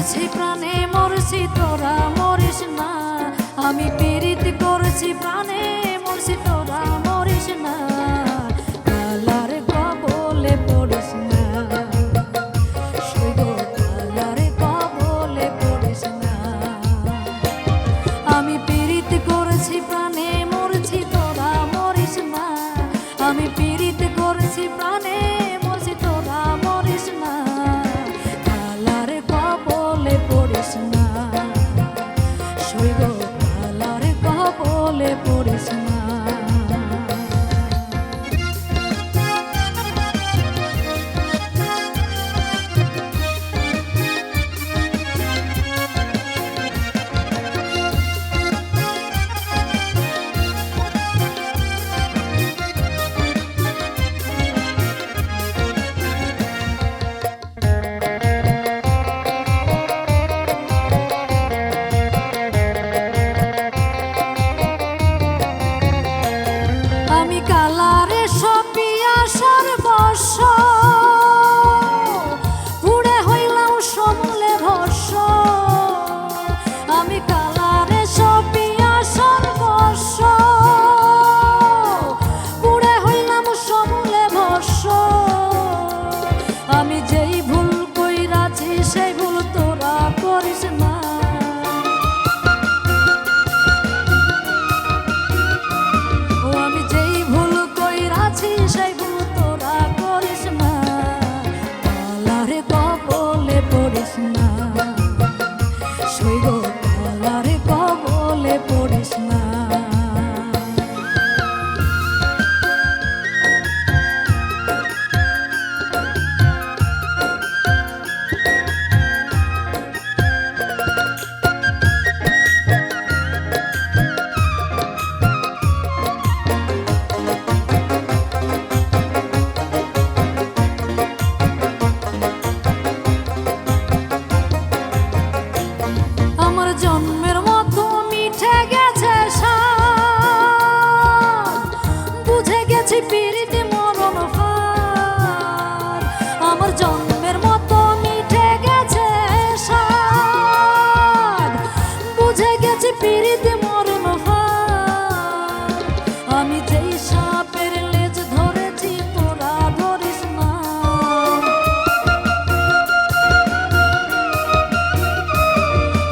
করছি প্রাণে, মরছি তোরা, মরিস না। আমি পীড়িত করছি প্রাণে, মরছি তোরা, মরিস না। আমি পীড়িত করেছি প্রাণে কলে পড়েছি জন্মের মতো মিঠে গেছে বুঝে গেছি পীর